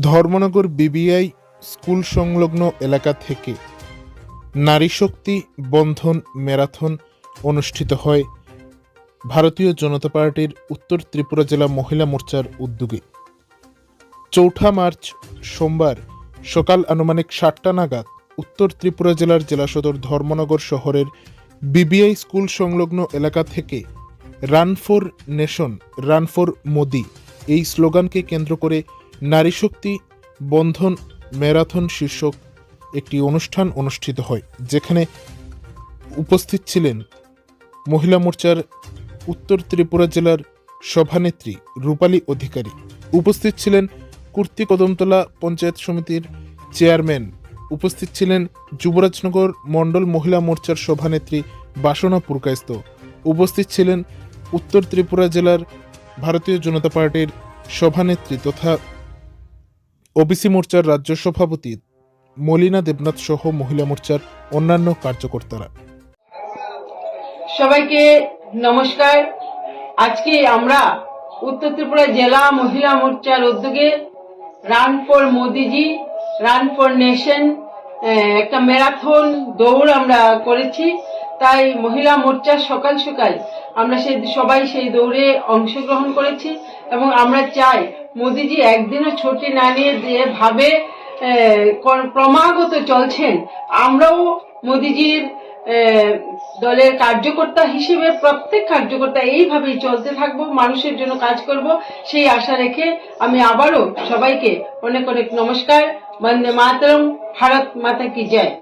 Dharmanagar BBI school সংলগ্ন এলাকা থেকে নারী শক্তি বন্ধন ম্যারাথন অনুষ্ঠিত হয় ভারতীয় জনতা পার্টির উত্তর ত্রিপুরা জেলা মহিলা মোর্চার উদ্যোগে। চৌঠা মার্চ সোমবার সকাল আনুমানিক সাতটা নাগাদ উত্তর ত্রিপুরা জেলার জেলা সদর ধর্মনগর শহরের বিবিআই স্কুল সংলগ্ন এলাকা থেকে run for nation, run for Modi এই স্লোগানকে কেন্দ্র করে নারী শক্তি বন্ধন ম্যারাথন শীর্ষক একটি অনুষ্ঠান অনুষ্ঠিত হয়, যেখানে উপস্থিত ছিলেন মহিলা মোর্চার উত্তর ত্রিপুরা জেলার সভানেত্রী রূপালী অধিকারী। উপস্থিত ছিলেন কুর্তি কদমতলা পঞ্চায়েত সমিতির চেয়ারম্যান। উপস্থিত ছিলেন যুবরাজনগর মণ্ডল মহিলা মোর্চার সভানেত্রী বাসনা পুরকায়স্ত উপস্থিত ছিলেন উত্তর ত্রিপুরা জেলার ভারতীয় জনতা পার্টির সভানেত্রী তথা ওবিসি মোর্চার রাজ্য সভাপতি মলিনা দেবনাথ সহ মহিলা মোর্চার অন্যান্য কার্যকর্তারা। সবাইকে নমস্কার। আজকে আমরা উত্তর ত্রিপুরা জেলা মহিলা মোর্চার উদ্যোগে run for Modiji, run for nation একটা ম্যারাথন দৌড় আমরা করেছি। তাই মহিলা মোর্চা সকাল সকাল আমরা সেই সবাই সেই দৌড়ে অংশগ্রহণ করেছি এবং আমরা চাই মোদিজি একদিনও ছুটি না নিয়ে যেভাবে ক্রমাগত চলছেন, আমরাও মোদিজির দলের কার্যকর্তা হিসেবে প্রত্যেক কার্যকর্তা এইভাবেই চলতে থাকব, মানুষের জন্য কাজ করব, সেই আশা রেখে আমি আবারও সবাইকে অনেক অনেক নমস্কার, বন্দে মাতরম, ভারত মাতা কি জয়।